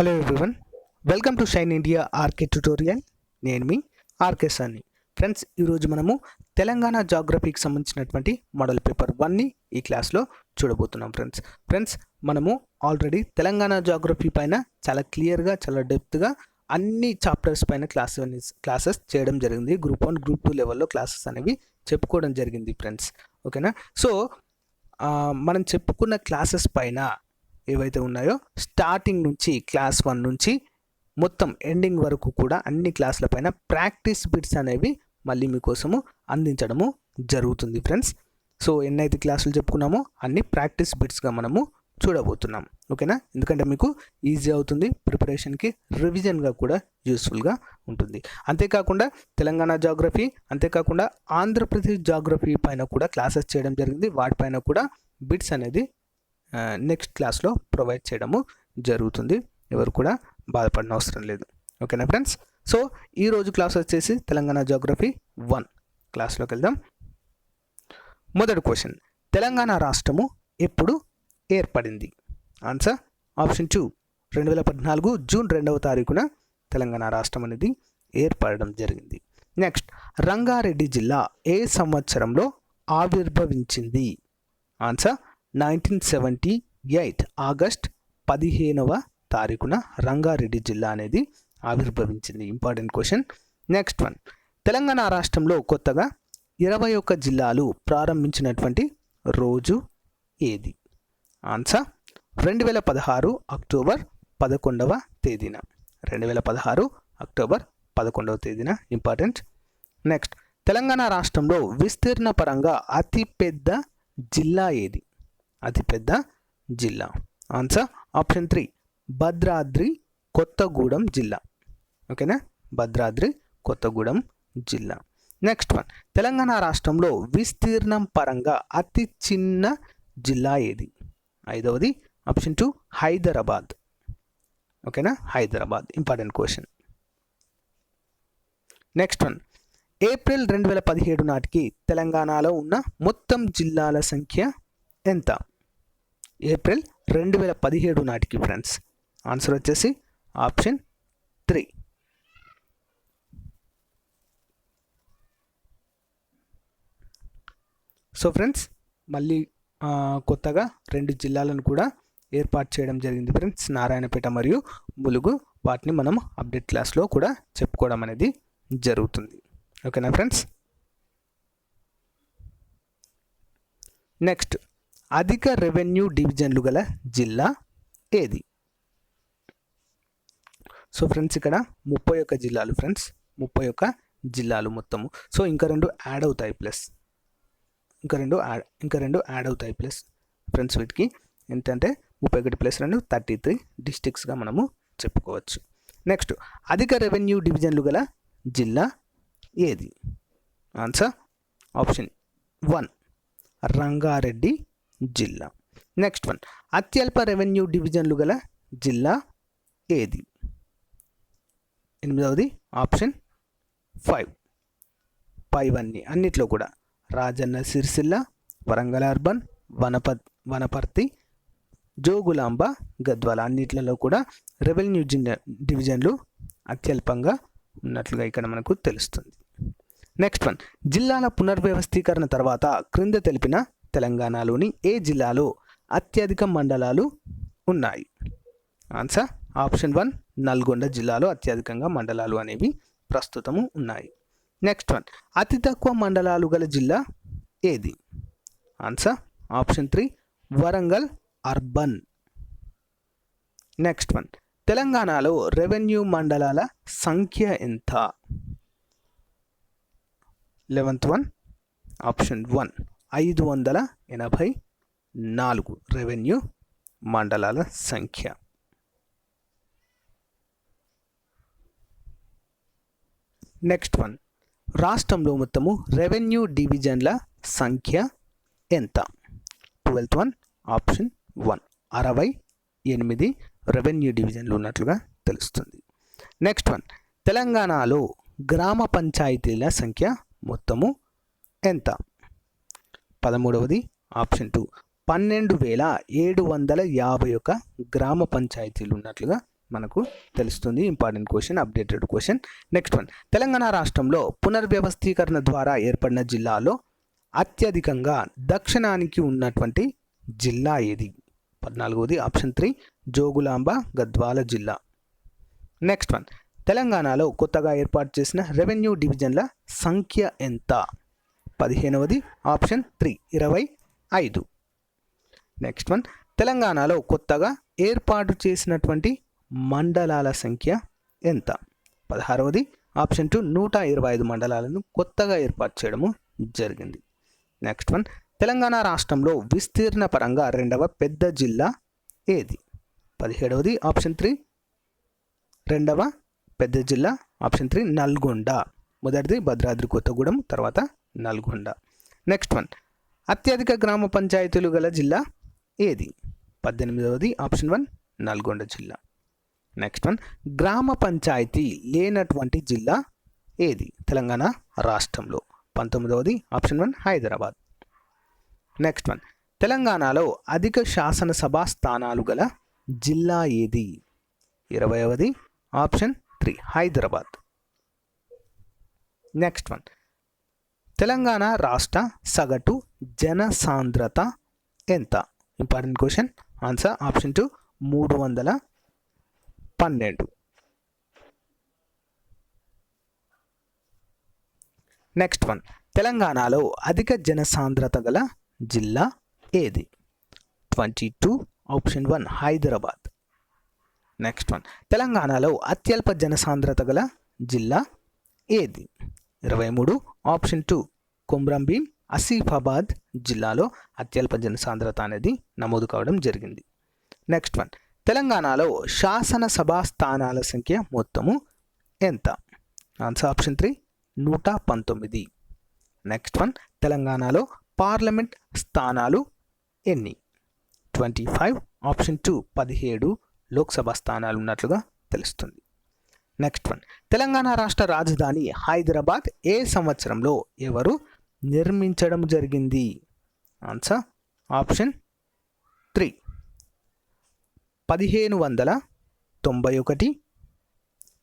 Hello everyone welcome to Shine India RK tutorial నేను మీ RK సాని ఫ్రెండ్స్ ఈరోజు మనము తెలంగాణ జాగ్రఫీకి సంబంధించినటువంటి మోడల్ పేపర్ వన్ని ఈ క్లాస్లో చూడబోతున్నాం ఫ్రెండ్స్ ఫ్రెండ్స్ మనము ఆల్రెడీ తెలంగాణ జాగ్రఫీ పైన చాలా క్లియర్గా చాలా డెప్త్గా అన్ని చాప్టర్స్ పైన క్లాస్ క్లాసెస్ చేయడం జరిగింది. గ్రూప్ వన్ గ్రూప్ టూ లెవెల్లో క్లాసెస్ అనేవి చెప్పుకోవడం జరిగింది ఫ్రెండ్స్ ఓకేనా సో మనం చెప్పుకున్న క్లాసెస్ పైన ఏవైతే ఉన్నాయో స్టార్టింగ్ నుంచి క్లాస్ వన్ నుంచి మొత్తం ఎండింగ్ వరకు కూడా అన్ని క్లాసుల పైన ప్రాక్టీస్ బిట్స్ అనేవి మళ్ళీ మీకోసము అందించడము జరుగుతుంది ఫ్రెండ్స్. సో ఎన్నైతే క్లాసులు చెప్పుకున్నామో అన్ని ప్రాక్టీస్ బిట్స్గా మనము చూడబోతున్నాం. ఓకేనా? ఎందుకంటే మీకు ఈజీ అవుతుంది ప్రిపరేషన్కి రివిజన్గా కూడా యూస్ఫుల్గా ఉంటుంది. అంతేకాకుండా తెలంగాణ జాగ్రఫీ అంతేకాకుండా ఆంధ్రప్రదేశ్ జాగ్రఫీ పైన కూడా క్లాసెస్ చేయడం జరిగింది. వాటిపైన కూడా బిట్స్ అనేది నెక్స్ట్ క్లాస్లో ప్రొవైడ్ చేయడము జరుగుతుంది. ఎవరు కూడా బాధపడిన అవసరం లేదు. ఓకేనా ఫ్రెండ్స్ సో ఈరోజు క్లాస్ వచ్చేసి తెలంగాణ జాగ్రఫీ వన్ క్లాస్లోకి వెళ్దాం. మొదటి క్వశ్చన్ తెలంగాణ రాష్ట్రము ఎప్పుడు ఏర్పడింది? ఆన్సర్ ఆప్షన్ టూ రెండు వేల పద్నాలుగు జూన్ రెండవ తారీఖున తెలంగాణ రాష్ట్రం అనేది ఏర్పడడం జరిగింది. నెక్స్ట్ రంగారెడ్డి జిల్లా ఏ సంవత్సరంలో ఆవిర్భవించింది? Answer nineteen seventy eight August పదిహేనవ తారీఖున రంగారెడ్డి జిల్లా అనేది ఆవిర్భవించింది. Important question. Next one. Telangana రాష్ట్రంలో కొత్తగా ఇరవై ఒక్క జిల్లాలు ప్రారంభించినటువంటి రోజు ఏది? ఆన్సర్ రెండు వేల పదహారు అక్టోబర్ పదకొండవ తేదీన. రెండు వేల పదహారు అక్టోబర్ పదకొండవ తేదీన. ఇంపార్టెంట్. నెక్స్ట్. తెలంగాణ రాష్ట్రంలో విస్తీర్ణ పరంగా అతిపెద్ద జిల్లా ఏది? అతిపెద్ద జిల్లా. Answer option three Bhadradri Kothagudem జిల్లా. ఓకేనా భద్రాద్రి కొత్తగూడెం జిల్లా. నెక్స్ట్ వన్ తెలంగాణ రాష్ట్రంలో విస్తీర్ణం పరంగా అతి చిన్న జిల్లా ఏది? ఐదవది ఆప్షన్ టూ హైదరాబాద్. ఓకేనా Hyderabad. Important question next one April రెండు వేల పదిహేడు నాటికి తెలంగాణలో ఉన్న మొత్తం జిల్లాల సంఖ్య ఎంత? ఏప్రిల్ రెండు వేల పదిహేడు నాటికి ఫ్రెండ్స్. ఆన్సర్ వచ్చేసి ఆప్షన్ త్రీ. సో ఫ్రెండ్స్ మళ్ళీ కొత్తగా రెండు జిల్లాలను కూడా ఏర్పాటు చేయడం జరిగింది ఫ్రెండ్స్. నారాయణపేట మరియు ములుగు. వాటిని మనం అప్డేట్ క్లాస్లో కూడా చెప్పుకోవడం అనేది జరుగుతుంది. ఓకేనా ఫ్రెండ్స్? నెక్స్ట్ అధిక రెవెన్యూ డివిజన్లు గల జిల్లా ఏది? సో ఫ్రెండ్స్ ఇక్కడ ముప్పై ఒక్క జిల్లాలు ఫ్రెండ్స్ ముప్పై ఒక్క జిల్లాలు మొత్తము. సో ఇంకా రెండు యాడ్ అవుతాయి ప్లస్. ఇంకా రెండు యాడ్ ఇంకా రెండు యాడ్ అవుతాయి ప్లస్. ఫ్రెండ్స్ వీటికి ఎంతంటే ముప్పై ఒకటి ప్లస్ రెండు థర్టీ త్రీ డిస్టిక్స్గా మనము చెప్పుకోవచ్చు. నెక్స్ట్ అధిక రెవెన్యూ డివిజన్లు గల జిల్లా ఏది? ఆన్సర్ ఆప్షన్ వన్ రంగారెడ్డి జిల్లా. నెక్స్ట్ వన్ అత్యల్ప రెవెన్యూ డివిజన్లు గల జిల్లా ఏది? ఎనిమిదవది ఆప్షన్ ఫైవ్. ఫైవ్ అన్ని అన్నిట్లో కూడా. రాజన్న సిరిసిల్ల వరంగల్ అర్బన్ వనప వనపర్తి జోగులాంబ గద్వాల అన్నిట్లలో కూడా రెవెన్యూ జిన్ డివిజన్లు అత్యల్పంగా ఉన్నట్లుగా ఇక్కడ మనకు తెలుస్తుంది. నెక్స్ట్ వన్ జిల్లాల పునర్వ్యవస్థీకరణ తర్వాత క్రింద తెలిపిన తెలంగాణలోని ఏ జిల్లాలో అత్యధిక మండలాలు ఉన్నాయి? ఆన్సర్ ఆప్షన్ వన్ నల్గొండ జిల్లాలో అత్యధికంగా మండలాలు అనేవి ప్రస్తుతము ఉన్నాయి. నెక్స్ట్ వన్ అతి తక్కువ మండలాలు గల జిల్లా ఏది? Answer option three Warangal urban. Next one తెలంగాణలో రెవెన్యూ మండలాల సంఖ్య ఎంత? లెవెంత్ వన్ ఆప్షన్ వన్ ఐదు వందల ఎనభై నాలుగు రెవెన్యూ మండలాల సంఖ్య. Next one. రాష్ట్రంలో మొత్తము రెవెన్యూ డివిజన్ల సంఖ్య ఎంత? Twelfth one option one. అరవై ఎనిమిది రెవెన్యూ డివిజన్లు ఉన్నట్లుగా తెలుస్తుంది. Next one. తెలంగాణలో గ్రామ పంచాయతీల సంఖ్య మొత్తము ఎంత? పదమూడవది ఆప్షన్ టూ. పన్నెండు వేల ఏడు వందల యాభై ఒక గ్రామ పంచాయతీలు ఉన్నట్లుగా మనకు తెలుస్తుంది. Important question updated question. Next one. Telangana రాష్ట్రంలో పునర్వ్యవస్థీకరణ ద్వారా ఏర్పడిన జిల్లాలో అత్యధికంగా దక్షిణానికి ఉన్నటువంటి జిల్లా ఏది? పద్నాలుగవది ఆప్షన్ త్రీ జోగులాంబ గద్వాల జిల్లా. Next one. తెలంగాణలో కొత్తగా ఏర్పాటు చేసిన రెవెన్యూ డివిజన్ల సంఖ్య ఎంత? పదిహేనవది ఆప్షన్ త్రీ ఇరవై ఐదు. నెక్స్ట్ వన్ తెలంగాణలో కొత్తగా ఏర్పాటు చేసినటువంటి మండలాల సంఖ్య ఎంత? పదహారవది ఆప్షన్ టూ నూట ఇరవై ఐదు మండలాలను కొత్తగా ఏర్పాటు చేయడము జరిగింది. నెక్స్ట్ వన్ తెలంగాణ రాష్ట్రంలో విస్తీర్ణ పరంగా రెండవ పెద్ద జిల్లా ఏది? పదిహేడవది ఆప్షన్ త్రీ రెండవ పెద్ద జిల్లా ఆప్షన్ త్రీ నల్గొండ. మొదటిది భద్రాద్రి కొత్తగూడెం తర్వాత నల్గొండ. నెక్స్ట్ వన్ అత్యధిక గ్రామ పంచాయతీలు గల జిల్లా ఏది? పద్దెనిమిదవది ఆప్షన్ వన్ నల్గొండ జిల్లా. నెక్స్ట్ వన్ గ్రామ పంచాయతీ లేనటువంటి జిల్లా ఏది? తెలంగాణ రాష్ట్రంలో. పంతొమ్మిదవది option one Hyderabad. Next one తెలంగాణలో అధిక శాసనసభ స్థానాలు గల జిల్లా ఏది? ఇరవైవది option three Hyderabad. Next one Telangana రాష్ట్ర సగటు జనసాంద్రత ఎంత? Important question answer option two మూడు వందల పన్నెండు. నెక్స్ట్ వన్ తెలంగాణలో అధిక జనసాంద్రత గల జిల్లా ఏది? Twenty two option one Hyderabad. Next one తెలంగాణలో అత్యల్ప జనసాంద్రత గల జిల్లా ఏది? ఇరవై మూడు ఆప్షన్ టూ కుమ్రంభీం ఆసిఫాబాద్ జిల్లాలో అత్యల్ప జనసాంద్రత అనేది నమోదు కావడం జరిగింది. నెక్స్ట్ వన్ తెలంగాణలో శాసనసభ స్థానాల సంఖ్య మొత్తము ఎంత? ఆన్సర్ ఆప్షన్ త్రీ నూట పంతొమ్మిది. నెక్స్ట్ వన్ తెలంగాణలో పార్లమెంట్ స్థానాలు ఎన్ని? ట్వంటీ ఫైవ్ ఆప్షన్ టూ పదిహేడు లోక్సభ స్థానాలు ఉన్నట్లుగా తెలుస్తుంది. నెక్స్ట్ వన్ తెలంగాణ రాష్ట్ర రాజధాని హైదరాబాద్ ఏ సంవత్సరంలో ఎవరు నిర్మించడం జరిగింది? ఆన్సర్ ఆప్షన్ త్రీ పదిహేను వందల తొంభై ఒకటి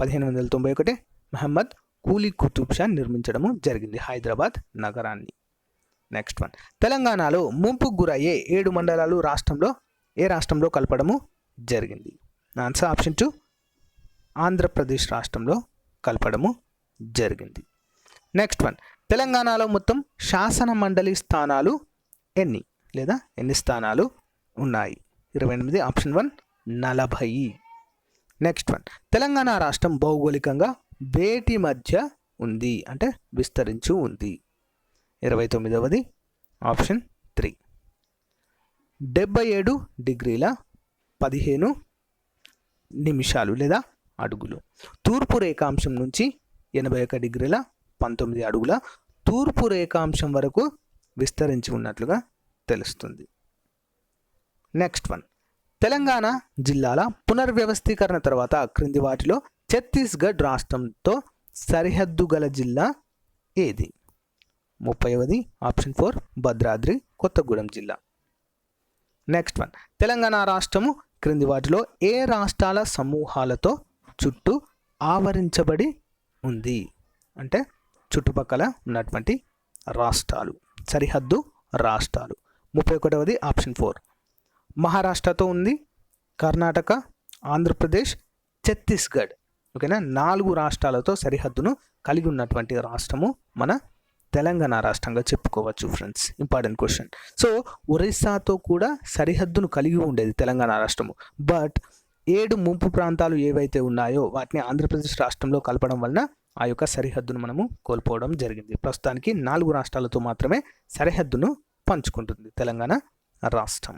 పదిహేను వందల తొంభై ఒకటి మహమ్మద్ కూలీ కుతుబ్ షా నిర్మించడము జరిగింది హైదరాబాద్ నగరాన్ని. నెక్స్ట్ వన్ తెలంగాణలో ముంపు గురయ్యే ఏడు మండలాలు రాష్ట్రంలో ఏ రాష్ట్రంలో కలపడము జరిగింది? ఆన్సర్ ఆప్షన్ టూ ఆంధ్రప్రదేశ్ రాష్ట్రంలో కలపడము జరిగింది. నెక్స్ట్ వన్ తెలంగాణలో మొత్తం శాసన మండలి స్థానాలు ఎన్ని? లేదా ఎన్ని స్థానాలు ఉన్నాయి? ఇరవై ఎనిమిది ఆప్షన్ వన్ నలభై. నెక్స్ట్ వన్ తెలంగాణ రాష్ట్రం భౌగోళికంగా వేటి మధ్య ఉంది? అంటే విస్తరించి ఉంది. ఇరవై తొమ్మిదవది ఆప్షన్ త్రీ. డెబ్బై ఏడు డిగ్రీల పదిహేను నిమిషాలు లేదా అడుగులు. తూర్పు రేఖాంశం నుంచి ఎనభై ఒక డిగ్రీల పంతొమ్మిది అడుగుల తూర్పు రేఖాంశం వరకు విస్తరించి ఉన్నట్లుగా తెలుస్తుంది. నెక్స్ట్ వన్ తెలంగాణ జిల్లాల పునర్వ్యవస్థీకరణ తర్వాత క్రింది వాటిలో ఛత్తీస్గఢ్ రాష్ట్రంతో సరిహద్దు గల జిల్లా ఏది? ముప్పైవది ఆప్షన్ ఫోర్ భద్రాద్రి కొత్తగూడెం జిల్లా. నెక్స్ట్ వన్ తెలంగాణ రాష్ట్రము క్రింది వాటిలో ఏ రాష్ట్రాల సమూహాలతో చుట్టూ ఆవరించబడి ఉంది. అంటే చుట్టుపక్కల ఉన్నటువంటి రాష్ట్రాలు. సరిహద్దు రాష్ట్రాలు. ముప్పై ఒకటవది ఆప్షన్ ఫోర్. మహారాష్ట్రతో ఉంది కర్ణాటక ఆంధ్రప్రదేశ్ ఛత్తీస్గఢ్. ఓకేనా? నాలుగు రాష్ట్రాలతో సరిహద్దును కలిగి ఉన్నటువంటి రాష్ట్రము మన తెలంగాణ రాష్ట్రంగా చెప్పుకోవచ్చు ఫ్రెండ్స్ ఇంపార్టెంట్ క్వశ్చన్ సో ఒరిస్సాతో కూడా సరిహద్దును కలిగి ఉండేది తెలంగాణ రాష్ట్రము. బట్ ఏడు ముంపు ప్రాంతాలు ఏవైతే ఉన్నాయో వాటిని ఆంధ్రప్రదేశ్ రాష్ట్రంలో కలపడం వలన ఆ యొక్క సరిహద్దును మనము కోల్పోవడం జరిగింది. ప్రస్తుతానికి నాలుగు రాష్ట్రాలతో మాత్రమే సరిహద్దును పంచుకుంటుంది తెలంగాణ రాష్ట్రం.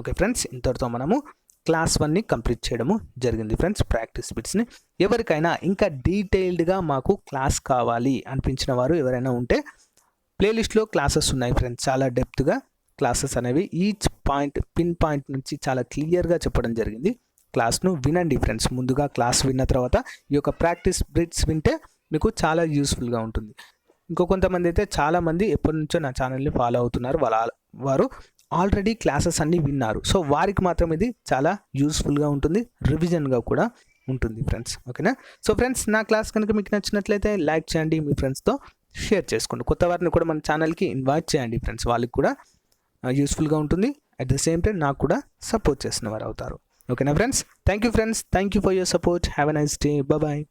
ఓకే ఫ్రెండ్స్ ఇంతటితో మనము క్లాస్ వన్ని కంప్లీట్ చేయడము జరిగింది ఫ్రెండ్స్. ప్రాక్టీస్ బిట్స్ని ఎవరికైనా ఇంకా డీటెయిల్డ్గా మాకు క్లాస్ కావాలి అనిపించిన వారు ఎవరైనా ఉంటే ప్లేలిస్ట్లో క్లాసెస్ ఉన్నాయి ఫ్రెండ్స్. చాలా డెప్త్గా క్లాసెస్ అనేవి ఈచ్ పాయింట్ పిన్ పాయింట్ నుంచి చాలా క్లియర్గా చెప్పడం జరిగింది. క్లాస్ను వినండి ఫ్రెండ్స్. ముందుగా క్లాస్ విన్న తర్వాత ఈ యొక్క ప్రాక్టీస్ బిట్స్ వింటే మీకు చాలా యూస్ఫుల్గా ఉంటుంది. ఇంకో కొంతమంది అయితే చాలామంది ఎప్పటి నుంచో నా ఛానల్ని ఫాలో అవుతున్నారు. వాళ్ళ వారు ఆల్రెడీ క్లాసెస్ అన్నీ విన్నారు. సో వారికి మాత్రం ఇది చాలా యూస్ఫుల్గా ఉంటుంది. రివిజన్గా కూడా ఉంటుంది ఫ్రెండ్స్. ఓకేనా? సో ఫ్రెండ్స్ నా క్లాస్ కనుక మీకు నచ్చినట్లయితే లైక్ చేయండి మీ ఫ్రెండ్స్తో షేర్ చేసుకోండి. కొత్త వారిని కూడా మన ఛానల్కి ఇన్వైట్ చేయండి ఫ్రెండ్స్. వాళ్ళకి కూడా యూస్ఫుల్గా ఉంటుంది. అట్ ద సేమ్ టైం నాకు కూడా సపోర్ట్ చేసిన వారు అవుతారు. ఓకేనా friends thank you friends thank you for your support have a nice day bye